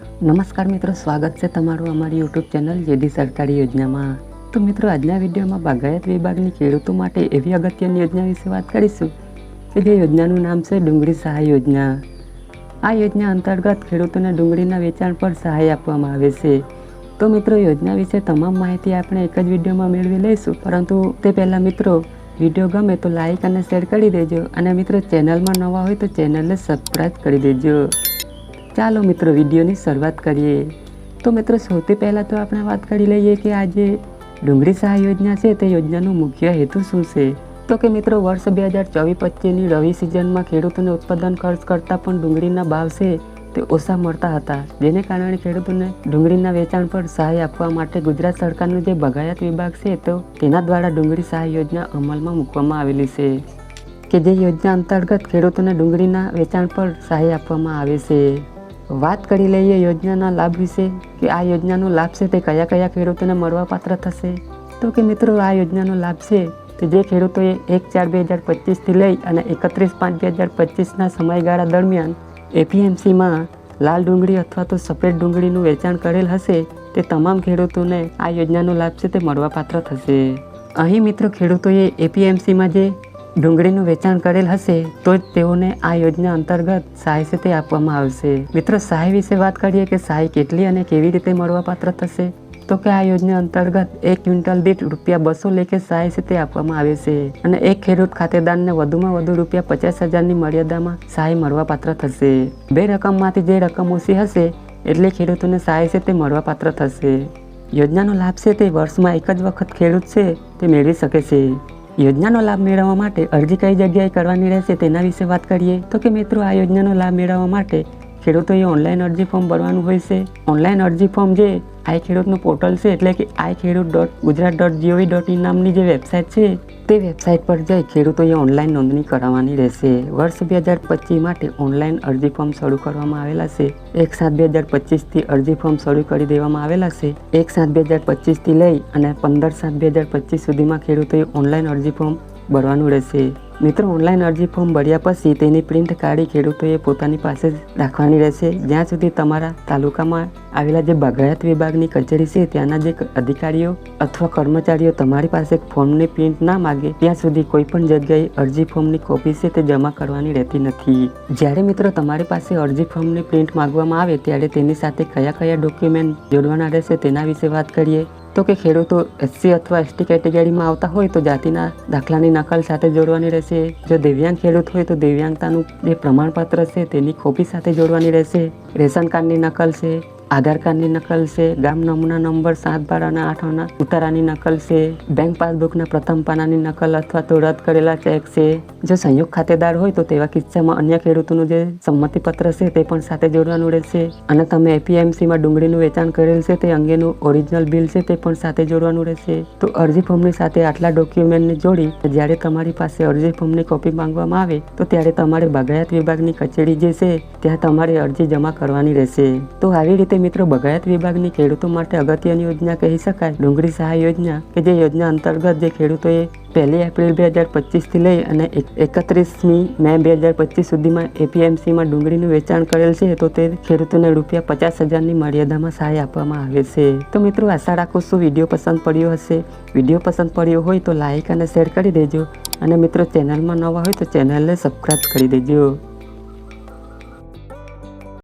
નમસ્કાર મિત્રો, સ્વાગત છે તમારું અમારી યુટ્યુબ ચેનલ જેડી સરકારી યોજનામાં. તો મિત્રો, આજના વિડીયોમાં બાગાયત વિભાગની ખેડૂતો માટે એવી અગત્યની યોજના વિશે વાત કરીશું, કે જે યોજનાનું નામ છે ડુંગળી સહાય યોજના. આ યોજના અંતર્ગત ખેડૂતોને ડુંગળીના વેચાણ પર સહાય આપવામાં આવે છે. તો મિત્રો, યોજના વિશે તમામ માહિતી આપણે એક જ વિડીયોમાં મેળવી લઈશું, પરંતુ તે પહેલાં મિત્રો, વીડિયો ગમે તો લાઇક અને શેર કરી દેજો, અને મિત્રો, ચેનલમાં નવા હોય તો ચેનલને સબસ્ક્રાઈબ કરી દેજો. ચાલો મિત્રો, વિડીયોની શરૂઆત કરીએ. તો મિત્રો, સૌથી પહેલાં તો આપણે વાત કરી લઈએ કે આ જે ડુંગળી સહાય યોજના છે, તે યોજનાનો મુખ્ય હેતુ શું છે? તો કે મિત્રો, વર્ષ બે હજાર ચોવીસ પચીસની રવિ સિઝનમાં ખેડૂતોને ઉત્પાદન ખર્ચ કરતાં પણ ડુંગળીના ભાવ છે, તે ઓછા મળતા હતા. જેને કારણે ખેડૂતોને ડુંગળીના વેચાણ પર સહાય આપવા માટે ગુજરાત સરકારનો જે બગાયત વિભાગ છે, તો તેના દ્વારા ડુંગળી સહાય યોજના અમલમાં મૂકવામાં આવેલી છે. કે જે યોજના અંતર્ગત ખેડૂતોને ડુંગળીના વેચાણ પર સહાય આપવામાં આવે છે. વાત કરી લઈએ યોજનાના લાભ વિશે કે આ યોજનાનો લાભ છે તે કયા કયા ખેડૂતોને મળવાપાત્ર થશે? તો કે મિત્રો, આ યોજનાનો લાભ છે તે જે ખેડૂતોએ એક ચાર બે હજાર પચીસથી લઈ અને એકત્રીસ પાંચ બે હજાર પચીસના સમયગાળા દરમિયાન એપીએમસીમાં લાલ ડુંગળી અથવા તો સફેદ ડુંગળીનું વેચાણ કરેલ હશે, તે તમામ ખેડૂતોને આ યોજનાનો લાભ છે તે મળવાપાત્ર થશે. અહીં મિત્રો, ખેડૂતોએ એપીએમસીમાં જે ડુંગળીનું વેચાણ કરેલ હશે, તો જ તેઓને આ યોજના અંતર્ગત સહાય છે તે આપવામાં આવશે. મિત્રો, સહાય વિશે વાત કરીએ કે સહાય કેટલી અને કેવી રીતે મળવાપાત્ર થશે? તો કે આ યોજના અંતર્ગત એક ક્વિન્ટલ દીઠ રૂપિયા બસો લેખે સહાય છે તે આપવામાં આવે છે અને એક ખેડૂત ખાતેદારને વધુમાં વધુ રૂપિયા પચાસ હજારની મર્યાદામાં સહાય મળવાપાત્ર થશે. બે રકમમાંથી જે રકમ ઓછી હશે, એટલે ખેડૂતોને સહાય છે તે મળવાપાત્ર થશે. યોજનાનો લાભ છે તે વર્ષમાં એક જ વખત ખેડૂત છે તે મેળવી શકે છે. યોજનાનો લાભ મેળવવા માટે અરજી કઈ જગ્યાએ કરવાની રહેશે તેના વિશે વાત કરીએ? તો કે મિત્રો, આ યોજનાનો લાભ મેળવવા માટે ખેડૂતોએ ઓનલાઈન અરજી ફોર્મ ભરવાનું હોય છે. ઓનલાઈન અરજી ફોર્મ જે આઈ ખેડૂતનું પોર્ટલ છે એટલે કે I Khedut dot Gujarat dot G O V dot in નામની જે વેબસાઇટ છે, તે વેબસાઇટ પર જઈ ખેડૂતોએ ઓનલાઈન નોંધણી કરાવવાની રહેશે. વર્ષ બે હજાર પચીસ માટે ઓનલાઈન અરજી ફોર્મ શરૂ કરવામાં આવેલા છે. એક સાત બે હજાર પચીસથી અરજી ફોર્મ શરૂ કરી દેવામાં આવેલા છે. એક સાત બે હજાર પચીસથી લઈ અને પંદર સાત બે હજાર પચીસ સુધીમાં ખેડૂતોએ ઓનલાઈન અરજી ફોર્મ ભરવાનું રહેશે. મિત્રો ઓનલાઈન અરજી ફોર્મ ભર્યા પછી તેની પ્રિન્ટ કાઢી ખેડૂતોએ પોતાની પાસે રાખવાની રહેશે. જ્યાં સુધી તમારા તાલુકામાં આવેલા જે બાગાયત વિભાગની કચેરી છે, ત્યાંના જે અધિકારીઓ અથવા કર્મચારીઓ તમારી પાસે ફોર્મની પ્રિન્ટ ના માગે, ત્યાં સુધી કોઈ પણ જગ્યાએ અરજી ફોર્મની કોપી છે તે જમા કરવાની રહેતી નથી. જ્યારે મિત્રો તમારી પાસે અરજી ફોર્મની પ્રિન્ટ માંગવામાં આવે, ત્યારે તેની સાથે કયા કયા ડોક્યુમેન્ટ જોડવાના રહેશે તેના વિશે વાત કરીએ. તો કે ખેડૂતો એસસી અથવા એસટી કેટેગરીમાં આવતા હોય તો જાતિના દાખલાની નકલ સાથે જોડવાની રહેશે. જો દિવ્યાંગ ખેડૂત હોય તો દિવ્યાંગતાનું જે પ્રમાણપત્ર છે તેની કોપી સાથે જોડવાની રહેશે. રેશન કાર્ડની નકલ છે. આધાર કાર્ડની નકલ છે ગામ નમૂના નંબર સાત બાર અને આઠ આના ઉતારાની નકલ છે, બેંક પાસબુકના પ્રથમ પાનાની નકલ અથવા તો રદ કરેલા ચેક છે. જો સંયુક્ત ખાતેદાર હોય તો તેવા કિસ્સામાં અન્ય ખેડૂતોનું જે સંમતિપત્ર છે તે પણ સાથે જોડવાનું રહેશે અને તમે એપીએમસીમાં ડુંગળીનું વેચાણ કરેલ છે તે અંગેનું ઓરિજિનલ બિલ છે તે પણ સાથે જોડવાનું રહેશે. તો અરજી ફોર્મની સાથે આટલા ડોક્યુમેન્ટને જોડી જ્યારે તમારી પાસે અરજી ફોર્મની કોપી માંગવામાં આવે તો ત્યારે તમારે બાગાયત વિભાગની કચેરી જે છે, ત્યાં તમારે અરજી જમા કરવાની રહેશે. તો આવી રીતે મિત્રો, બગાયત વિભાગની ખેડૂતો માટે અગત્યની યોજના કહી શકાય. ડુંગળી સહાય યોજના, કે જે યોજના અંતર્ગત જે ખેડૂતોએ પહેલી એપ્રિલ બે હજાર પચીસથી લઈ અને એકત્રીસમી મે બે હજાર પચીસ સુધીમાં એપીએમસીમાં ડુંગળીનું વેચાણ કરેલ છે, તો તે ખેડૂતોને રૂપિયા પચાસ હજારની મર્યાદામાં સહાય આપવામાં આવે છે. તો મિત્રો, આશા રાખું શું વીડિયો પસંદ પડ્યો હશે. વીડિયો પસંદ પડ્યો હોય તો લાઇક અને શેર કરી દેજો. અને મિત્રો, ચેનલમાં નવા હોય તો ચેનલને સબસ્ક્રાઈબ કરી દેજો.